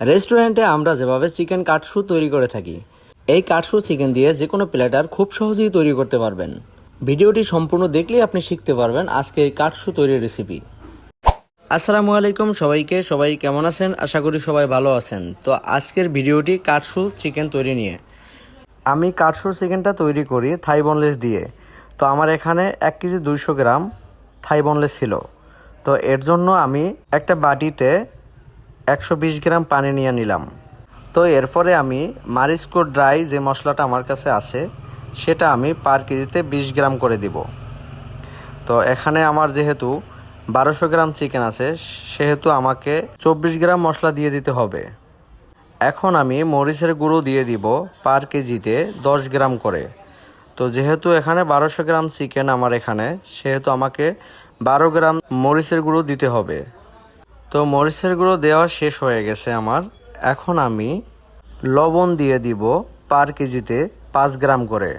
রেস্টুরেন্টে আমরা যেভাবে চিকেন কাটসু তৈরি করে থাকি, এই কাটসু চিকেন দিয়ে যে কোনো প্লেটার খুব সহজেই তৈরি করতে পারবেন। ভিডিওটি সম্পূর্ণ দেখলেই আপনি শিখতে পারবেন আজকে এই কাটসু তৈরির রেসিপি আসসালামু আলাইকুম সবাইকে, সবাই কেমন আছেন? আশা করি সবাই ভালো আছেন। তো আজকের ভিডিওটি কাটসু চিকেন তৈরি নিয়ে। আমি কাটসুর চিকেনটা তৈরি করি থাই বনলেস দিয়ে। তো আমার এখানে এক কেজি দুইশো গ্রাম থাই বনলেস ছিল। তো এর জন্য আমি একটা বাটিতে একশো বিশ গ্রাম পানি নিয়ে নিলাম। তো এরপরে আমি মারিস্কো ড্রাই যে মশলাটা আমার কাছে আছে, সেটা আমি পার কেজিতে বিশ গ্রাম করে দিব। তো এখানে আমার যেহেতু বারোশো গ্রাম চিকেন আছে, সেহেতু আমাকে চব্বিশ গ্রাম মশলা দিয়ে দিতে হবে। এখন আমি মরিচের গুঁড়ো দিয়ে দিব পার কেজিতে দশ গ্রাম করে। তো যেহেতু এখানে বারোশো গ্রাম চিকেন আমার এখানে, সেহেতু আমাকে বারো গ্রাম মরিচের গুঁড়ো দিতে হবে। তো মরিচের গুঁড়ো দেওয়া শেষ হয়ে গেছে আমার। এখন আমি লবণ দিয়ে দিব পার কেজিতে পাঁচ গ্রাম করে।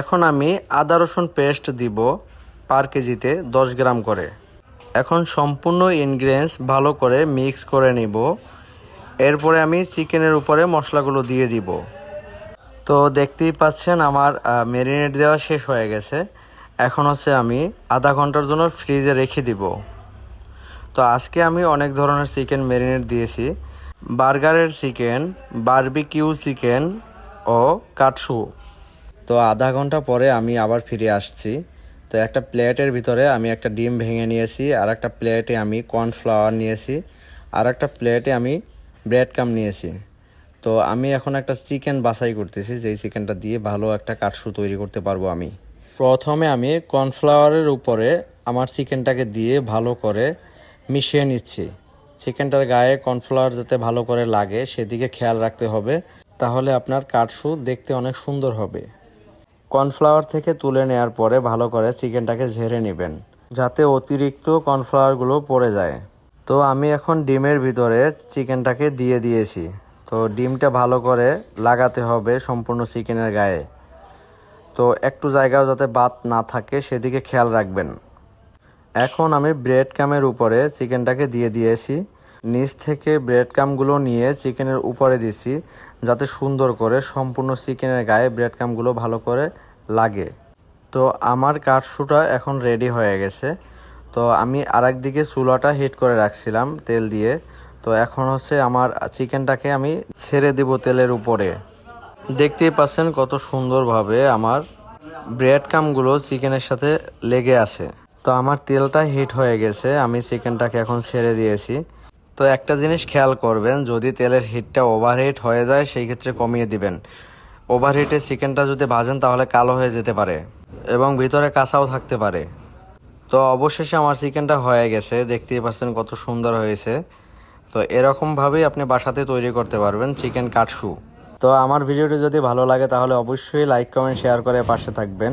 এখন আমি আদা রসুন পেস্ট দিব পার কেজিতে দশ গ্রাম করে। এখন সম্পূর্ণ ইনগ্রিডিয়েন্টস ভালো করে মিক্স করে নিব। এরপরে আমি চিকেনের উপরে মশলাগুলো দিয়ে দিব। তো দেখতেই পাচ্ছেন আমার মেরিনেট দেওয়া শেষ হয়ে গেছে। এখন হচ্ছে আমি আধা ঘণ্টার জন্য ফ্রিজে রেখে দিব। তো আজকে আমি অনেক ধরনের চিকেন ম্যারিনেট দিয়েছি। বার্গারের চিকেন বারবিকিউ চিকেন ও কাটসু। তো আধা ঘণ্টা পরে আমি আবার ফিরে আসছি। তো একটা প্লেটের ভিতরে আমি একটা ডিম ভেঙে নিয়েছি, আর একটা প্লেটে আমি কর্নফ্লাওয়ার নিয়েছি, আর একটা প্লেটে আমি ব্রেড কাম নিয়েছি। তো আমি এখন একটা চিকেন বাছাই করতেছি, যেই চিকেনটা দিয়ে ভালো একটা কাটসু তৈরি করতে পারব আমি। প্রথমে আমি কর্নফ্লাওয়ারের উপরে আমার চিকেনটাকে দিয়ে ভালো করে মিশিয়ে নিচ্ছি। চিকেনটার গায়ে কর্নফ্লাওয়ার যাতে ভালো করে লাগে, সেদিকে খেয়াল রাখতে হবে। তাহলে আপনার কাটসু দেখতে অনেক সুন্দর হবে। কর্নফ্লাওয়ার থেকে তুলে নেওয়ার পরে ভালো করে চিকেনটাকে ঝেড়ে নেবেন, যাতে অতিরিক্ত কর্নফ্লাওয়ারগুলো পড়ে যায়। তো আমি এখন ডিমের ভিতরে চিকেনটাকে দিয়ে দিয়েছি। তো ডিমটা ভালো করে লাগাতে হবে সম্পূর্ণ চিকেনের গায়ে। তো একটু জায়গাও যাতে বাদ না থাকে, সেদিকে খেয়াল রাখবেন। এখন আমি ব্রেড কামের উপরে চিকেনটাকে দিয়ে দিয়েছি। নিচ থেকে ব্রেড কামগুলো নিয়ে চিকেনের উপরে দিছি, যাতে সুন্দর করে সম্পূর্ণ চিকেনের গায়ে ব্রেড কামগুলো ভালো করে লাগে। তো আমার কাঠশুটা এখন রেডি হয়ে গেছে। তো আমি আরেক দিকে চুলাটা হিট করে রাখছিলাম তেল দিয়ে। তো এখন হচ্ছে আমার চিকেনটাকে আমি ছেড়ে দিব তেলের উপরে। দেখতেই পাচ্ছেন কত সুন্দরভাবে আমার ব্রেড কামগুলো চিকেনের সাথে লেগে আছে। তো আমার তেলটা হিট হয়ে গেছে, আমি চিকেনটাকে এখন ছেড়ে দিয়েছি। তো একটা জিনিস খেয়াল করবেন, যদি তেলের হিটটা ওভারহিট হয়ে যায়, সেই ক্ষেত্রে কমিয়ে দিবেন। ওভারহিটে চিকেনটা যদি ভাজেন, তাহলে কালো হয়ে যেতে পারে এবং ভিতরে কাঁচাও থাকতে পারে। তো অবশেষে আমার চিকেনটা হয়ে গেছে, দেখতেই পাচ্ছেন কত সুন্দর হয়েছে। তো এরকমভাবেই আপনি বাসাতে তৈরি করতে পারবেন চিকেন কাটসু। তো আমার ভিডিওটি যদি ভালো লাগে, তাহলে অবশ্যই লাইক কমেন্ট শেয়ার করে পাশে থাকবেন।